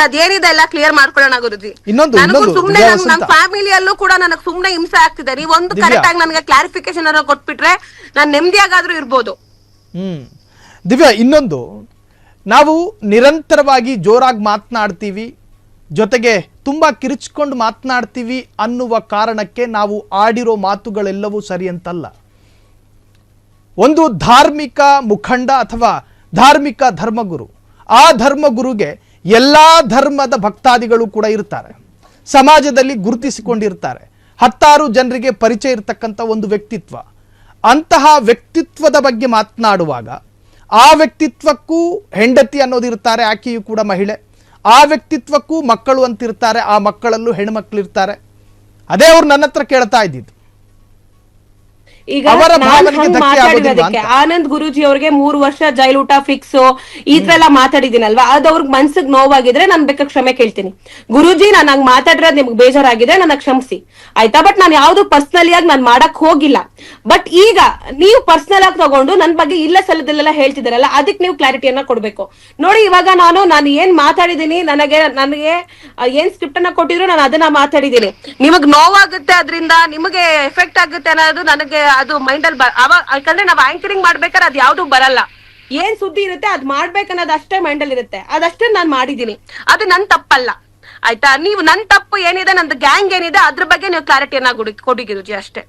ಗುರುಜಿ ಅದೇನಿದೆ ಎಲ್ಲ ಕ್ಲಿಯರ್ ಮಾಡ್ಕೊಳ್ಳೋಣ ಗುರುಜಿ. ಇನ್ನೊಂದು- ನನಗೂ ಇನ್ನೊಂದು ಸುಮ್ನೆ ವಸಂತ. ಫ್ಯಾಮಿಲಿಯಲ್ಲೂ ಕೂಡ ನನಗೆ ಸುಮ್ನೆ ಹಿಂಸೆ ಆಗ್ತಿದೆ. ನೀವ್ ಒಂದು ದಿವ್ಯಾ. ಕರೆಕ್ಟ್ ಆಗಿ ನನಗೆ ಕ್ಲಾರಿಫಿಕೇಶನ್ ಅನ್ನ ಕೊಟ್ಬಿಟ್ರೆ ನಾನ್ ನೆಮ್ಮದಿಯಾಗಾದ್ರೂ ಇರ್ಬೋದು. ಹ್ಮ್. ದಿವ್ಯಾ ಇನ್ನೊಂದು. ನಾವು ನಿರಂತರವಾಗಿ ಜೋರಾಗಿ ಮಾತನಾಡ್ತೀವಿ ಜೊತೆಗೆ ತುಂಬಾ ಕಿರಿಚ್ಕೊಂಡು ಮಾತನಾಡ್ತೀವಿ ಅನ್ನುವ ಕಾರಣಕ್ಕೆ ನಾವು ಆಡಿರೋ ಮಾತುಗಳೆಲ್ಲವೂ ಸರಿ ಅಂತಲ್ಲ. ಒಂದು ಧಾರ್ಮಿಕ ಮುಖಂಡ ಅಥವಾ ಧಾರ್ಮಿಕ ಧರ್ಮಗುರು ಆ ಧರ್ಮಗುರುಗೆ ಎಲ್ಲ ಧರ್ಮದ ಭಕ್ತಾದಿಗಳು ಕೂಡ ಇರ್ತಾರೆ. ಸಮಾಜದಲ್ಲಿ ಗುರುತಿಸಿಕೊಂಡಿರ್ತಾರೆ. ಹತ್ತಾರು ಜನರಿಗೆ ಪರಿಚಯ ಇರತಕ್ಕಂಥ ಒಂದು ವ್ಯಕ್ತಿತ್ವ. ಅಂತಹ ವ್ಯಕ್ತಿತ್ವದ ಬಗ್ಗೆ ಮಾತನಾಡುವಾಗ ಆ ವ್ಯಕ್ತಿತ್ವಕ್ಕೂ ಹೆಂಡತಿ ಅನ್ನೋದು ಇರ್ತಾರೆ, ಆಕೆಯು ಕೂಡ ಮಹಿಳೆ. ಆ ವ್ಯಕ್ತಿತ್ವಕ್ಕೂ ಮಕ್ಕಳು ಅಂತಿರ್ತಾರೆ, ಆ ಮಕ್ಕಳಲ್ಲೂ ಹೆಣ್ಮಕ್ಳಿರ್ತಾರೆ ಅದೇ ಅವ್ರು ನನ್ನ ಹತ್ರ ಕೇಳ್ತಾ ಇದ್ದಿದ್ದು. ಈಗ ಮಾತಾಡಿರೋದಕ್ಕೆ? ಆನಂದ್ ಗುರುಜಿ ಅವ್ರಿಗೆ ಮೂರು ವರ್ಷ ಜೈಲ್ ಊಟ ಫಿಕ್ಸ್ ಈ ತರ ಎಲ್ಲ ಮಾತಾಡಿದೀನಲ್ವಾ ಅದು ಅವ್ರಿಗೆ ಮನ್ಸಿಗೆ ನೋವಾಗಿದ್ರೆ ನಾನ್ ಬೇಕ ಕ್ಷಮೆ ಕೇಳ್ತೀನಿ. ಗುರುಜಿ ನಾನು ಹಂಗ್ ಮಾತಾಡಿರೋದ್ ನಿಮ್ಗೆ ಬೇಜಾರಾಗಿದೆ ನನ್ನ ಕ್ಷಮಿಸಿ. ಆಯ್ತಾ? ಬಟ್ ನಾನು ಯಾವ್ದು ಪರ್ಸನಲಿ ಆಗಿ ನಾನು ಮಾಡಕ್ ಹೋಗಿಲ್ಲ. ಬಟ್ ಈಗ ನೀವು ಪರ್ಸನಲ್ ಆಗಿ ತಗೊಂಡು ನನ್ ಬಗ್ಗೆ ಇಲ್ಲ ಸಲದಲ್ಲೆಲ್ಲ ಹೇಳ್ತಿದಾರಲ್ಲ ಅದಕ್ಕೆ ನೀವು ಕ್ಲಾರಿಟಿಯನ್ನ ಕೊಡ್ಬೇಕು. ನೋಡಿ ಇವಾಗ ನಾನು ನಾನು ಏನ್ ಮಾತಾಡಿದೀನಿ ನನಗೆ ನನಗೆ ಏನ್ ಸ್ಕ್ರಿಪ್ಟ್ ಅನ್ನ ಕೊಟ್ಟಿದ್ರು ನಾನು ಅದನ್ನ ಮಾತಾಡಿದೀನಿ ನಿಮಗ್ ನೋವಾಗುತ್ತೆ ಅದರಿಂದ ನಿಮಗೆ ಎಫೆಕ್ಟ್ ಆಗುತ್ತೆ ಅನ್ನೋದು ನನಗೆ ಅದು ಮೈಂಡ್ ಅಲ್ಲಿ ಅವಾಗ ಯಾಕಂದ್ರೆ ನಾವ್ ಆಂಕರಿಂಗ್ ಮಾಡ್ಬೇಕಾದ್ರೆ ಅದ್ ಯಾವ್ದು ಬರಲ್ಲ. ಏನ್ ಸುದ್ದಿ ಇರುತ್ತೆ ಅದ್ ಮಾಡ್ಬೇಕನ್ನೋದು ಅಷ್ಟೇ ಮೈಂಡ್ ಅಲ್ಲಿ ಇರುತ್ತೆ. ಅದಷ್ಟೇ ನಾನ್ ಮಾಡಿದೀನಿ ಅದು ನನ್ ತಪ್ಪಲ್ಲ. ಆಯ್ತಾ? ನೀವು ನನ್ ತಪ್ಪು ಏನಿದೆ ನಂದು ಗ್ಯಾಂಗ್ ಏನಿದೆ ಅದ್ರ ಬಗ್ಗೆ ನೀವು ಕ್ಲಾರಿಟಿಯನ್ನ ಕೊಡಿ ಗುರುಜಿ ಅಷ್ಟೇ.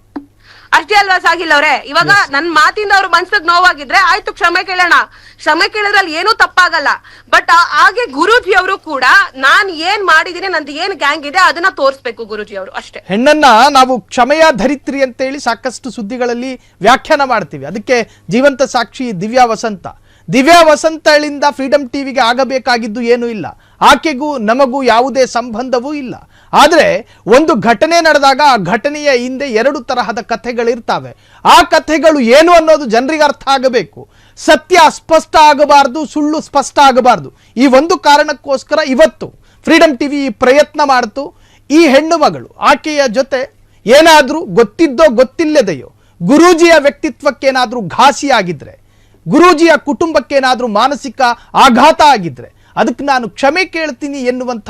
ಅಷ್ಟೇ ಅಲ್ವಾ ಸಾಗಿಲ್ಲ ಅವ್ರೆ? ಇವಾಗ ನನ್ ಮಾತಿಂದ ಅವ್ರ ಮನ್ಸಿಗೆ ನೋವಾಗಿದ್ರೆ ಆಯ್ತು ಕ್ಷಮೆ ಕೇಳೋಣ. ಕ್ಷಮೆ ಕೇಳಿದ್ರಲ್ಲಿ ಏನೂ ತಪ್ಪಾಗಲ್ಲ. ಬಟ್ ಹಾಗೆ ಗುರುಜಿ ಅವರು ಕೂಡ ನಾನ್ ಏನ್ ಮಾಡಿದೀನಿ ನಂದು ಏನ್ ಗ್ಯಾಂಗ್ ಇದೆ ಅದನ್ನ ತೋರಿಸ್ಬೇಕು ಗುರುಜಿ ಅವರು ಅಷ್ಟೇ. ಹೆಣ್ಣನ್ನ ನಾವು ಕ್ಷಮೆಯ ಧರಿತ್ರಿ ಅಂತೇಳಿ ಸಾಕಷ್ಟು ಸುದ್ದಿಗಳಲ್ಲಿ ವ್ಯಾಖ್ಯಾನ ಮಾಡ್ತೀವಿ. ಅದಕ್ಕೆ ಜೀವಂತ ಸಾಕ್ಷಿ ದಿವ್ಯಾ ವಸಂತ. ದಿವ್ಯಾ ವಸಂತಳಿಂದ ಫ್ರೀಡಮ್ ಟಿವಿಗೆ ಆಗಬೇಕಾಗಿದ್ದು ಏನೂ ಇಲ್ಲ. ಆಕೆಗೂ ನಮಗೂ ಯಾವುದೇ ಸಂಬಂಧವೂ ಇಲ್ಲ. ಆದರೆ ಒಂದು ಘಟನೆ ನಡೆದಾಗ ಆ ಘಟನೆಯ ಹಿಂದೆ ಎರಡು ತರಹದ ಕಥೆಗಳಿರ್ತಾವೆ. ಆ ಕಥೆಗಳು ಏನು ಅನ್ನೋದು ಜನರಿಗೆ ಅರ್ಥ ಆಗಬೇಕು. ಸತ್ಯ ಅಸ್ಪಷ್ಟ ಆಗಬಾರ್ದು, ಸುಳ್ಳು ಸ್ಪಷ್ಟ ಆಗಬಾರ್ದು. ಈ ಒಂದು ಕಾರಣಕ್ಕೋಸ್ಕರ ಇವತ್ತು ಫ್ರೀಡಮ್ ಟಿವಿ ಪ್ರಯತ್ನ ಮಾಡ್ತು. ಈ ಹೆಣ್ಣು ಮಗಳು ಆಕೆಯ ಜೊತೆ ಏನಾದರೂ ಗೊತ್ತಿದ್ದೋ ಗೊತ್ತಿಲ್ಲದೆಯೋ, ಗುರೂಜಿಯ ವ್ಯಕ್ತಿತ್ವಕ್ಕೇನಾದರೂ ಘಾಸಿಯಾಗಿದ್ದರೆ ಗುರೂಜಿಯ ಕುಟುಂಬಕ್ಕೇನಾದರೂ ಮಾನಸಿಕ ಆಘಾತ ಆಗಿದ್ರೆ ಅದಕ್ಕೆ ನಾನು ಕ್ಷಮೆ ಕೇಳ್ತೀನಿ ಎನ್ನುವಂಥ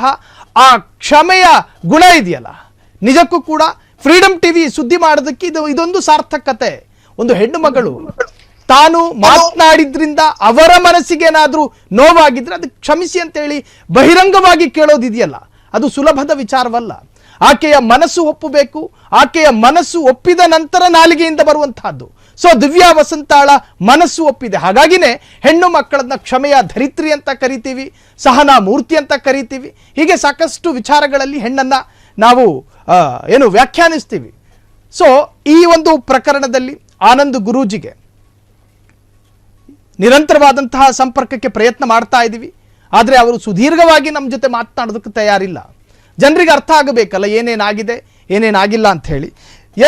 ಆ ಕ್ಷಮೆಯ ಗುಣ ಇದೆಯಲ್ಲ. ನಿಜಕ್ಕೂ ಕೂಡ ಫ್ರೀಡಮ್ ಟಿವಿ ಸುದ್ದಿ ಮಾಡೋದಕ್ಕೆ ಇದು ಇದೊಂದು ಸಾರ್ಥಕತೆ. ಒಂದು ಹೆಣ್ಣು ಮಗಳು ತಾನು ಮಾತನಾಡಿದ್ರಿಂದ ಅವರ ಮನಸ್ಸಿಗೇನಾದ್ರೂ ನೋವಾಗಿದ್ರೆ ಅದಕ್ಕೆ ಕ್ಷಮಿಸಿ ಅಂತೇಳಿ ಬಹಿರಂಗವಾಗಿ ಕೇಳೋದಿದೆಯಲ್ಲ. ಅದು ಸುಲಭದ ವಿಚಾರವಲ್ಲ. ಆಕೆಯ ಮನಸ್ಸು ಒಪ್ಪಬೇಕು, ಆಕೆಯ ಮನಸ್ಸು ಒಪ್ಪಿದ ನಂತರ ನಾಲಿಗೆಯಿಂದ ಬರುವಂತಹದ್ದು. ಸೊ ದಿವ್ಯಾ ವಸಂತಾಳ ಮನಸ್ಸು ಒಪ್ಪಿದೆ. ಹಾಗಾಗಿನೇ ಹೆಣ್ಣು ಮಕ್ಕಳನ್ನ ಕ್ಷಮೆಯ ಧರಿತ್ರಿ ಅಂತ ಕರಿತೀವಿ, ಸಹನಾ ಮೂರ್ತಿ ಅಂತ ಕರಿತೀವಿ. ಹೀಗೆ ಸಾಕಷ್ಟು ವಿಚಾರಗಳಲ್ಲಿ ಹೆಣ್ಣನ್ನ ನಾವು ಏನು ವ್ಯಾಖ್ಯಾನಿಸ್ತೀವಿ. ಸೊ ಈ ಒಂದು ಪ್ರಕರಣದಲ್ಲಿ ಆನಂದ್ ಗುರೂಜಿಗೆ ನಿರಂತರವಾದಂತಹ ಸಂಪರ್ಕಕ್ಕೆ ಪ್ರಯತ್ನ ಮಾಡ್ತಾ ಇದ್ದೀವಿ ಆದರೆ ಅವರು ಸುದೀರ್ಘವಾಗಿ ನಮ್ಮ ಜೊತೆ ಮಾತನಾಡೋದಕ್ಕೆ ತಯಾರಿಲ್ಲ. ಜನರಿಗೆ ಅರ್ಥ ಆಗಬೇಕಲ್ಲ, ಏನೇನಾಗಿದೆ, ಏನೇನಾಗಿಲ್ಲ ಅಂತ ಹೇಳಿ.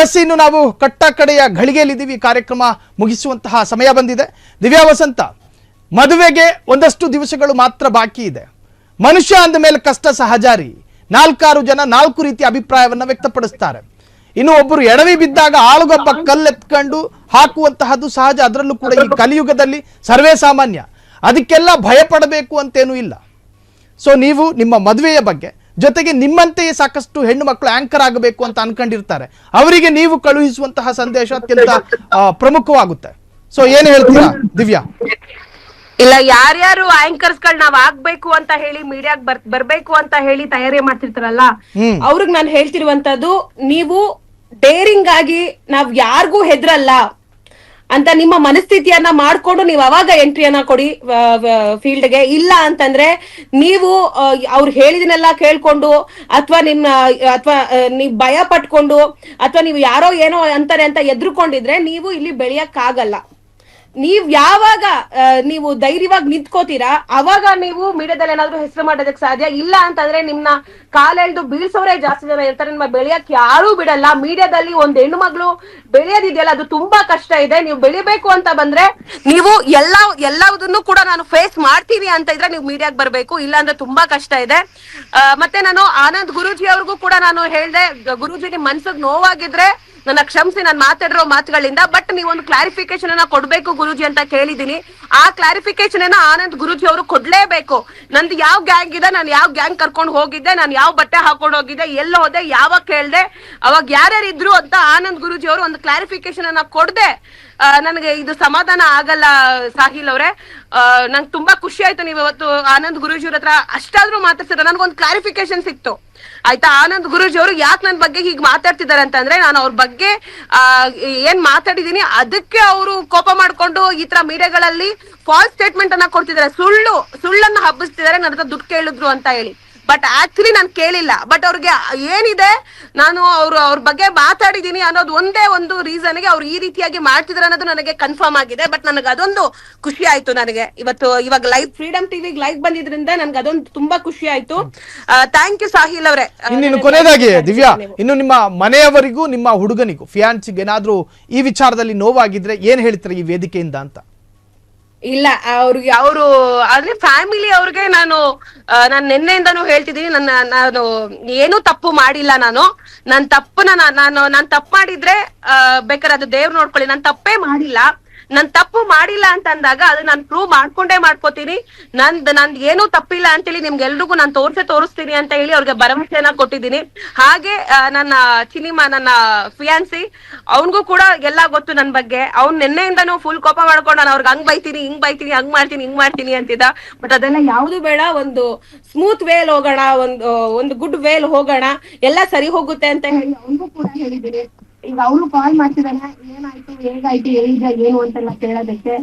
ಎಸ್, ಇನ್ನು ನಾವು ಕಟ್ಟ ಕಡೆಯ ಘಳಿಗೆಯಲ್ಲಿದ್ದೀವಿ ಕಾರ್ಯಕ್ರಮ ಮುಗಿಸುವಂತಹ ಸಮಯ ಬಂದಿದೆ. ದಿವ್ಯಾ ವಸಂತ, ಮದುವೆಗೆ ಒಂದಷ್ಟು ದಿವಸಗಳು ಮಾತ್ರ ಬಾಕಿ ಇದೆ. ಮನುಷ್ಯ ಅಂದ ಮೇಲೆ ಕಷ್ಟ ಸಹಜಾರಿ. ನಾಲ್ಕಾರು ಜನ ನಾಲ್ಕು ರೀತಿಯ ಅಭಿಪ್ರಾಯವನ್ನು ವ್ಯಕ್ತಪಡಿಸ್ತಾರೆ. ಇನ್ನು ಒಬ್ಬರು ಎಡವಿ ಬಿದ್ದಾಗ ಆಳುಗೊಬ್ಬ ಕಲ್ಲೆತ್ಕೊಂಡು ಹಾಕುವಂತಹದ್ದು ಸಹಜ. ಅದರಲ್ಲೂ ಕೂಡ ಈ ಕಲಿಯುಗದಲ್ಲಿ ಸರ್ವೇ ಸಾಮಾನ್ಯ. ಅದಕ್ಕೆಲ್ಲ ಭಯಪಡಬೇಕು ಅಂತೇನೂ ಇಲ್ಲ. ಸೊ ನೀವು ನಿಮ್ಮ ಮದುವೆಯ ಬಗ್ಗೆ ಜೊತೆಗೆ ನಿಮ್ಮಂತೆಯೇ ಸಾಕಷ್ಟು ಹೆಣ್ಣು ಮಕ್ಕಳು ಆಂಕರ್ ಆಗಬೇಕು ಅಂತ ಅನ್ಕೊಂಡಿರ್ತಾರೆ. ಅವರಿಗೆ ನೀವು ಕಳುಹಿಸುವಂತಹ ಸಂದೇಶ ಅತ್ಯಂತ ಪ್ರಮುಖವಾಗುತ್ತೆ. ಸೊ ಏನ್ ಹೇಳ್ತೀರಾ ದಿವ್ಯಾ? ಇಲ್ಲ ಯಾರ್ಯಾರು ಆಂಕರ್ಸ್ಗಳು ನಾವ್ ಆಗ್ಬೇಕು ಅಂತ ಹೇಳಿ ಮೀಡಿಯಾಗ್ ಬರ್ ಬರ್ಬೇಕು ಅಂತ ಹೇಳಿ ತಯಾರಿ ಮಾಡ್ತಿರ್ತಾರಲ್ಲ ಅವ್ರಿಗೆ ನಾನು ಹೇಳ್ತಿರುವಂತದ್ದು ನೀವು ಡೇರಿಂಗ್ ಆಗಿ ನಾವ್ ಯಾರಿಗೂ ಹೆದ್ರಲ್ಲ. ಅಂತ ನಿಮ್ಮ ಮನಸ್ಥಿತಿಯನ್ನ ಮಾಡ್ಕೊಂಡು ನೀವು ಅವಾಗ ಎಂಟ್ರಿಯನ್ನ ಕೊಡಿ ಫೀಲ್ಡ್ಗೆ ಇಲ್ಲ ಅಂತಂದ್ರೆ ನೀವು ಅವ್ರು ಹೇಳಿದನ್ನೆಲ್ಲ ಕೇಳ್ಕೊಂಡು ಅಥವಾ ನಿಮ್ಮ, ಅಥವಾ ನೀವು ಭಯ ಪಟ್ಕೊಂಡು ಅಥವಾ ನೀವು ಯಾರೋ ಏನೋ ಅಂತಾರೆ ಅಂತ ಎದ್ರುಕೊಂಡಿದ್ರೆ ನೀವು ಇಲ್ಲಿ ಬೆಳೆಯಕ್ ಆಗಲ್ಲ ನೀವ್ ಯಾವಾಗ ನೀವು ಧೈರ್ಯವಾಗಿ ನಿಂತ್ಕೋತೀರಾ, ಅವಾಗ ನೀವು ಮೀಡಿಯಾದಲ್ಲಿ ಏನಾದ್ರು ಹೆಸರು ಮಾಡೋದಕ್ಕೆ ಸಾಧ್ಯ? ಇಲ್ಲ ಅಂತಂದ್ರೆ ನಿಮ್ನ ಕಾಲೆಳ್ದು ಬೀಳ್ಸೋರೇ ಜಾಸ್ತಿ ಜನ ಇರ್ತಾರೆ. ನಿಮ್ಮ ಬೆಳೆಯಕ್ ಯಾರೂ ಬಿಡಲ್ಲ. ಮೀಡಿಯಾದಲ್ಲಿ ಒಂದ್ ಹೆಣ್ಣು ಮಗಳು ಬೆಳೆಯೋದಿದೆಯಲ್ಲ, ಅದು ತುಂಬಾ ಕಷ್ಟ ಇದೆ. ನೀವು ಬೆಳಿಬೇಕು ಅಂತ ಬಂದ್ರೆ ನೀವು ಎಲ್ಲ ಎಲ್ಲದನ್ನು ಕೂಡ ನಾನು ಫೇಸ್ ಮಾಡ್ತೀನಿ ಅಂತ ಇದ್ರೆ ನೀವು ಮೀಡಿಯಾಗ್ ಬರ್ಬೇಕು. ಇಲ್ಲ ಅಂದ್ರೆ ತುಂಬಾ ಕಷ್ಟ ಇದೆ. ಮತ್ತೆ ನಾನು ಆನಂದ್ ಗುರುಜಿ ಅವ್ರಿಗೂ ಕೂಡ ನಾನು ಹೇಳ್ದೆ ಗುರುಜಿ ನಿಮ್ ಮನ್ಸಿಗೆ ನೋವಾಗಿದ್ರೆ ನನ್ನ ಕ್ಷಮಿಸಿ, ನಾನು ಮಾತಾಡಿರೋ ಮಾತುಗಳಿಂದ ಬಟ್ ನೀವೊಂದು ಕ್ಲಾರಿಫಿಕೇಶನ್ ಅನ್ನ ಕೊಡ್ಬೇಕು ಗುರುಜಿ ಅಂತ ಕೇಳಿದೀನಿ ಆ ಕ್ಲಾರಿಫಿಕೇಶನ್ ಅನ್ನ ಆನಂದ್ ಗುರುಜಿ ಅವರು ಕೊಡ್ಲೇಬೇಕು. ನಂದು ಯಾವ ಗ್ಯಾಂಗ್ ಇದೆ, ನಾನು ಯಾವ ಗ್ಯಾಂಗ್ ಕರ್ಕೊಂಡು ಹೋಗಿದ್ದೆ, ನಾನು ಯಾವ ಬಟ್ಟೆ ಹಾಕೊಂಡು ಹೋಗಿದ್ದೆ, ಎಲ್ಲ ಹೋದೆ, ಯಾವಾಗ ಕೇಳ್ದೆ, ಅವಾಗ ಯಾರ್ಯಾರು ಇದ್ರು ಅಂತ ಆನಂದ್ ಗುರುಜಿ ಅವರು ಒಂದು ಕ್ಲಾರಿಫಿಕೇಶನ್ ಅನ್ನ ಕೊಡ್ದೆ. ನನಗೆ ಇದು ಸಮಾಧಾನ ಆಗಲ್ಲ ಸಾಹಿಲ್ ಅವ್ರೆ. ನಂಗೆ ತುಂಬಾ ಖುಷಿ ಆಯ್ತು, ನೀವು ಇವತ್ತು ಆನಂದ್ ಗುರುಜಿ ಅವ್ರ ಹತ್ರ ಅಷ್ಟಾದ್ರೂ ಮಾತಾಡ್ಸಿದ್ರೆ ನನಗೊಂದು ಕ್ಲಾರಿಫಿಕೇಶನ್ ಸಿಕ್ತು. ಆಯ್ತಾ? ಆನಂದ್ ಗುರುಜಿ ಅವರು ಯಾಕೆ ನನ್ನ ಬಗ್ಗೆ ಹೀಗೆ ಮಾತಾಡ್ತಿದ್ದಾರೆ ಅಂತಂದ್ರೆ ನಾನು ಅವ್ರ ಬಗ್ಗೆ ಆ, ಏನ್ ಮಾತಾಡಿದೀನಿ ಅದಕ್ಕೆ ಅವರು ಕೋಪ ಮಾಡ್ಕೊಂಡು ಈ ತರ ಮೀಡಿಯಾಗಳಲ್ಲಿ ಫಾಲ್ಸ್ ಸ್ಟೇಟ್ಮೆಂಟ್ ಅನ್ನ ಕೊಡ್ತಿದ್ದಾರೆ. ಸುಳ್ಳು ಸುಳ್ಳನ್ನ ಹಬ್ಬಿಸ್ತಿದ್ದಾರೆ ನನ್ನ ದುಡ್ಡು ಕೇಳಿದ್ರು ಅಂತ ಹೇಳಿ. ಬಟ್ ಆಕ್ಚುಲಿ ನಾನು ಕೇಳಿಲ್ಲ. ಬಟ್ ಅವ್ರಿಗೆ ಏನಿದೆ? ನಾನು ಅವ್ರು ಅವ್ರ ಬಗ್ಗೆ ಮಾತಾಡಿದೀನಿ ಅನ್ನೋದು ಒಂದೇ ಒಂದು ರೀಸನ್ಗೆ ಅವ್ರು ಈ ರೀತಿಯಾಗಿ ಮಾಡ್ತಿದ್ರು ಅನ್ನೋದು ನನಗೆ ಕನ್ಫರ್ಮ್ ಆಗಿದೆ. ಬಟ್ ನನಗೆ ಅದೊಂದು ಖುಷಿ ಆಯ್ತು ನನಗೆ. ಇವತ್ತು ಇವಾಗ ಲೈವ್ ಫ್ರೀಡಮ್ ಟಿವಿ ಲೈವ್ ಬಂದಿದ್ರಿಂದ ನನ್ಗೆ ಅದೊಂದು ತುಂಬಾ ಖುಷಿ ಆಯ್ತು. ಥ್ಯಾಂಕ್ ಯು ಸಾಹಿಲ್ ಅವರೇ. ಇನ್ನಿನ್ನು ಕೊನೆಯದಾಗಿ ದಿವ್ಯಾ ಇನ್ನು ನಿಮ್ಮ ಮನೆಯವರಿಗೂ ನಿಮ್ಮ ಹುಡುಗನಿಗೂ ಫಿಯಾನ್ಸಿಗೆ ಏನಾದ್ರೂ ಈ ವಿಚಾರದಲ್ಲಿ ನೋವಾಗಿದ್ರೆ ಏನ್ ಹೇಳ್ತಾರೆ ಈ ವೇದಿಕೆಯಿಂದ ಅಂತ? ಇಲ್ಲ, ಅವ್ರಿಗೆ ಅವರು ಅಂದ್ರೆ ಫ್ಯಾಮಿಲಿ ಅವ್ರಿಗೆ ನಾನು ನಾನು ನಾನ್ ನಿನ್ನೆಯಿಂದಾನು ಹೇಳ್ತಿದೀನಿ ನನ್ನ, ನಾನು ಏನು ತಪ್ಪು ಮಾಡಿಲ್ಲ ನಾನು. ನನ್ ತಪ್ಪನ್ನ ನಾನು ನಾನು, ನಾನ್ ತಪ್ಪು ಮಾಡಿದ್ರೆ ಬೇಕಾದ್ರೆ ಅದು ದೇವ್ರು ನೋಡ್ಕೊಳ್ಳಿ. ನಾನು ತಪ್ಪೇ ಮಾಡಿಲ್ಲ. ನಾನ್ ತಪ್ಪು ಮಾಡಿಲ್ಲ ಅಂತ ಅಂದಾಗ ಅದು ನಾನು ಪ್ರೂವ್ ಮಾಡ್ಕೊಂಡೇ ಮಾಡ್ಕೋತೀನಿ. ನಂದ್ ನಂದ್ ಏನೂ ತಪ್ಪಿಲ್ಲ ಅಂತೇಳಿ ನಿಮ್ಗೆಲ್ರಿಗೂ ನಾನು ತೋರ್ಸೆ ತೋರಿಸ್ತೀನಿ ಅಂತ ಹೇಳಿ ಅವ್ರಿಗೆ ಭರವಸೆನ ಕೊಟ್ಟಿದ್ದೀನಿ. ಹಾಗೆ ನನ್ನ ಸಿನಿಮಾ ನನ್ನ ಫಿಯಾನ್ಸಿ ಅವನ್ಗೂ ಕೂಡ ಎಲ್ಲ ಗೊತ್ತು ನನ್ ಬಗ್ಗೆ. ಅವ್ನ್ ನಿನ್ನೆಯಿಂದನೂ ಫುಲ್ ಕೋಪ ಮಾಡ್ಕೊಂಡು ನಾನು ಅವ್ರಿಗೆ ಹಂಗ್ ಬೈತೀನಿ, ಹಿಂಗ್ ಬೈತೀನಿ, ಹಂಗ್ ಮಾಡ್ತೀನಿ, ಹಿಂಗ್ ಮಾಡ್ತೀನಿ ಅಂತಿದ್ದ. ಬಟ್ ಅದೆಲ್ಲ ಯಾವ್ದು ಬೇಡ, ಒಂದು ಸ್ಮೂತ್ ವೇಲ್ ಹೋಗೋಣ, ಒಂದು ಒಂದು ಗುಡ್ ವೇಲ್ ಹೋಗೋಣ, ಎಲ್ಲ ಸರಿ ಹೋಗುತ್ತೆ ಅಂತ ಹೇಳಿ ಅವ್ನಿಗೂ ಕೂಡ ಹೇಳಿದ್ದೀನಿ. ಈಗ ಕಾಲ್ ಏನಾಯ್ತು, ಹೇಗಾಯ್ತು ಏನು ಅಂತೆಲ್ಲ ಕೇಳೋದಕ್ಕೆ.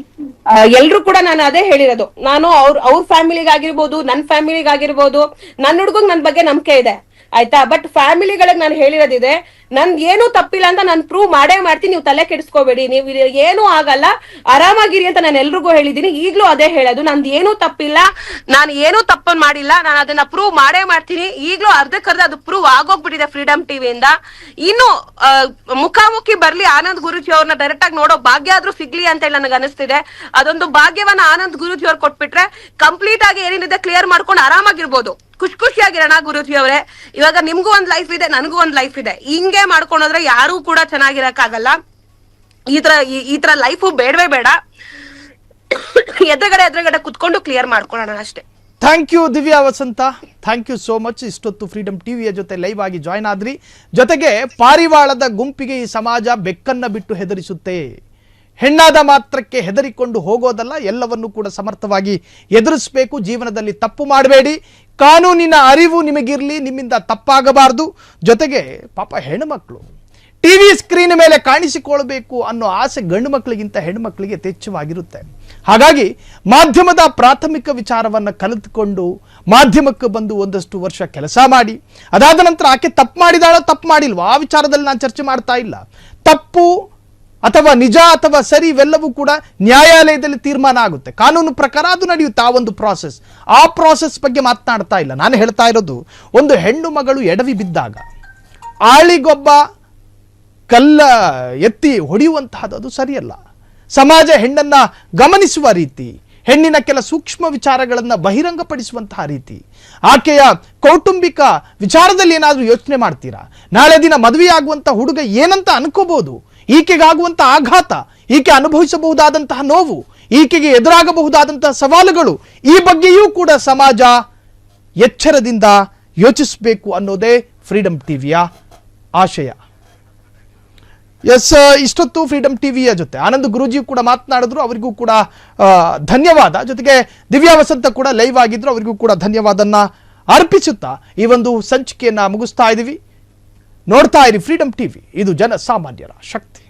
ಎಲ್ರು ಕೂಡ ನಾನು ಅದೇ ಹೇಳಿರೋದು. ನಾನು ಅವ್ರ ಅವ್ರ ಫ್ಯಾಮಿಲಿಗಾಗಿರ್ಬೋದು, ನನ್ ಫ್ಯಾಮಿಲಿಗಾಗಿರ್ಬೋದು ನನ್ನ ಹುಡುಗಂಗ್ ನನ್ ಬಗ್ಗೆ ನಂಬಿಕೆ ಇದೆ. ಆಯ್ತಾ? ಬಟ್ ಫ್ಯಾಮಿಲಿಗಳಿಗೆ ನಾನು ಹೇಳಿರೋದಿದೆ ನನ್ ಏನು ತಪ್ಪಿಲ್ಲ ಅಂತ ನಾನು ಪ್ರೂವ್ ಮಾಡೇ ಮಾಡ್ತೀನಿ, ನೀವು ತಲೆ ಕೆಡಿಸ್ಕೋಬೇಡಿ. ನೀವು ಏನು ಆಗಲ್ಲ. ಆರಾಮಾಗಿರಿ ಅಂತ ನಾನು ಎಲ್ರಿಗೂ ಹೇಳಿದೀನಿ. ಈಗ್ಲೂ ಅದೇ ಹೇಳೋದು. ನಂದು ಏನು ತಪ್ಪಿಲ್ಲ. ನಾನು ಏನು ತಪ್ಪನ್ ಮಾಡಿಲ್ಲ. ನಾನು ಅದನ್ನ ಪ್ರೂವ್ ಮಾಡೇ ಮಾಡ್ತೀನಿ. ಈಗ್ಲೂ ಅರ್ಧಕ್ಕರ್ಧ ಅದು ಪ್ರೂವ್ ಆಗೋಗ್ಬಿಟ್ಟಿದೆ ಫ್ರೀಡಮ್ ಟಿವಿಯಿಂದ ಇನ್ನು ಮುಖಾಮುಖಿ ಬರ್ಲಿ ಆನಂದ್ ಗುರುಜಿ ಅವ್ರನ್ನ ಡೈರೆಕ್ಟ್ ಆಗಿ ನೋಡೋ ಭಾಗ್ಯ ಆದ್ರೂ ಸಿಗ್ಲಿ ಅಂತ ಹೇಳಿ ನನಗೆ ಅನಿಸ್ತಿದೆ. ಅದೊಂದು ಭಾಗ್ಯವನ್ನ ಆನಂದ್ ಗುರುಜಿ ಅವ್ರು ಕೊಟ್ಬಿಟ್ರೆ ಕಂಪ್ಲೀಟ್ ಆಗಿ ಏನೇನಿದೆ ಕ್ಲಿಯರ್ ಮಾಡ್ಕೊಂಡು ಆರಾಮಾಗಿರ್ಬೋದು. ಖುಷಿ ಖುಷಿಯಾಗಿರೋಣ ಗುರುಜಿ ಅವರೇ. ಇವಾಗ ನಿಮ್ಗೂ ಒಂದ್ ಲೈಫ್ ಇದೆ, ನನಗೂ ಒಂದ್ ಲೈಫ್ ಇದೆ. ಹಿಂಗೆ ಮಾಡ್ಕೊಂಡೋದ್ರೆ ಯಾರು ಕೂಡ ಚೆನ್ನಾಗಿರಕ್ಕಾಗಲ್ಲ. ಈ ತರ ಈ ತರ ಲೈಫು ಬೇಡವೇ ಬೇಡ. ಎದುರುಗಡೆ ಎದುರುಗಡೆ ಕುತ್ಕೊಂಡು ಕ್ಲಿಯರ್ ಮಾಡ್ಕೊಳ್ಳೋಣ ಅಷ್ಟೇ. Thank you Divya Vasanta. Thank you so much ಇಷ್ಟೊತ್ತು ಫ್ರೀಡಮ್ ಟಿವಿಯ ಜೊತೆ ಲೈವ್ ಆಗಿ ಜಾಯ್ನ್ ಆದ್ರಿ. ಜೊತೆಗೆ ಪಾರಿವಾಳದ ಗುಂಪಿಗೆ ಈ ಸಮಾಜ ಬೆಕ್ಕನ್ನ ಬಿಟ್ಟು ಹೆದರಿಸುತ್ತೆ. ಹೆಣ್ಣಾದ ಮಾತ್ರಕ್ಕೆ ಹೆದರಿಕೊಂಡು ಹೋಗೋದಲ್ಲ, ಎಲ್ಲವನ್ನು ಕೂಡ ಸಮರ್ಥವಾಗಿ ಎದುರಿಸಬೇಕು. ಜೀವನದಲ್ಲಿ ತಪ್ಪು ಮಾಡಬೇಡಿ. ಕಾನೂನಿನ ಅರಿವು ನಿಮಗಿರಲಿ, ನಿಮ್ಮಿಂದ ತಪ್ಪಾಗಬಾರದು. ಜೊತೆಗೆ ಪಾಪ ಹೆಣ್ಮಕ್ಳು, ಟಿವಿ ಸ್ಕ್ರೀನ್ ಮೇಲೆ ಕಾಣಿಸಿಕೊಳ್ಬೇಕು ಅನ್ನೋ ಆಸೆ ಗಂಡು ಮಕ್ಕಳಿಗಿಂತ ಹೆಣ್ಮಕ್ಳಿಗೆ ತೆಚ್ಚವಾಗಿರುತ್ತೆ ಹಾಗಾಗಿ ಮಾಧ್ಯಮದ ಪ್ರಾಥಮಿಕ ವಿಚಾರವನ್ನು ಕಲಿತುಕೊಂಡು ಮಾಧ್ಯಮಕ್ಕೆ ಬಂದು ಒಂದಷ್ಟು ವರ್ಷ ಕೆಲಸ ಮಾಡಿ, ಅದಾದ ನಂತರ ಆಕೆ ತಪ್ಪು ಮಾಡಿದಾಳೋ ತಪ್ಪು ಮಾಡಿಲ್ವೋ, ಆ ವಿಚಾರದಲ್ಲಿ ನಾನು ಚರ್ಚೆ ಮಾಡ್ತಾ ಇಲ್ಲ. ತಪ್ಪು ಅಥವಾ ನಿಜ ಅಥವಾ ಸರಿ, ಇವೆಲ್ಲವೂ ಕೂಡ ನ್ಯಾಯಾಲಯದಲ್ಲಿ ತೀರ್ಮಾನ ಆಗುತ್ತೆ. ಕಾನೂನು ಪ್ರಕಾರ ಅದು ನಡೆಯುತ್ತೆ, ಆ ಒಂದು ಪ್ರಾಸೆಸ್ ಆ ಪ್ರಾಸೆಸ್ ಬಗ್ಗೆ ಮಾತನಾಡ್ತಾ ಇಲ್ಲ. ನಾನು ಹೇಳ್ತಾ ಇರೋದು, ಒಂದು ಹೆಣ್ಣು ಮಗಳು ಎಡವಿ ಬಿದ್ದಾಗ, ಆಳಿಗೊಬ್ಬ ಕಲ್ಲ ಎತ್ತಿ ಹೊಡೆಯುವಂತಹದ್ದು ಅದು ಸರಿಯಲ್ಲ. ಸಮಾಜ ಹೆಣ್ಣನ್ನ ಗಮನಿಸುವ ರೀತಿ, ಹೆಣ್ಣಿನ ಕೆಲ ಸೂಕ್ಷ್ಮ ವಿಚಾರಗಳನ್ನು ಬಹಿರಂಗಪಡಿಸುವಂತಹ ರೀತಿ, ಆಕೆಯ ಕೌಟುಂಬಿಕ ವಿಚಾರದಲ್ಲಿ ಏನಾದರೂ ಯೋಚನೆ ಮಾಡ್ತೀರಾ? ನಾಳೆ ದಿನ ಮದುವೆಯಾಗುವಂಥ ಹುಡುಗ ಏನಂತ ಅನ್ಕೋಬಹುದು ಈಕೆಗಾಗುವಂಥ ಆಘಾತ, ಈಕೆ ಅನುಭವಿಸಬಹುದಾದಂತಹ ನೋವು, ಈಕೆಗೆ ಎದುರಾಗಬಹುದಾದಂತಹ ಸವಾಲುಗಳು, ಈ ಬಗ್ಗೆಯೂ ಕೂಡ ಸಮಾಜ ಎಚ್ಚರದಿಂದ ಯೋಚಿಸಬೇಕು ಅನ್ನೋದೇ ಫ್ರೀಡಮ್ ಟಿವಿಯ ಆಶಯ. ಎಸ್ ಇಷ್ಟೊತ್ತು ಫ್ರೀಡಮ್ ಟಿವಿಯ ಜೊತೆ ಆನಂದ್ ಗುರೂಜಿ ಕೂಡ ಮಾತನಾಡಿದ್ರು, ಅವರಿಗೂ ಕೂಡ ಧನ್ಯವಾದ. ಜೊತೆಗೆ ದಿವ್ಯಾ ವಸಂತ ಕೂಡ ಲೈವ್ ಆಗಿದ್ರು, ಅವರಿಗೂ ಕೂಡ ಧನ್ಯವಾದನ್ನ ಅರ್ಪಿಸುತ್ತಾ ಈ ಒಂದು ಸಂಚಿಕೆಯನ್ನ ಮುಗಿಸ್ತಾ ಇದ್ದೀವಿ ನೋಡ್ತಾ ಇರಿ ಫ್ರೀಡಮ್ ಟಿವಿ ಇದು ಜನಸಾಮಾನ್ಯರ ಶಕ್ತಿ.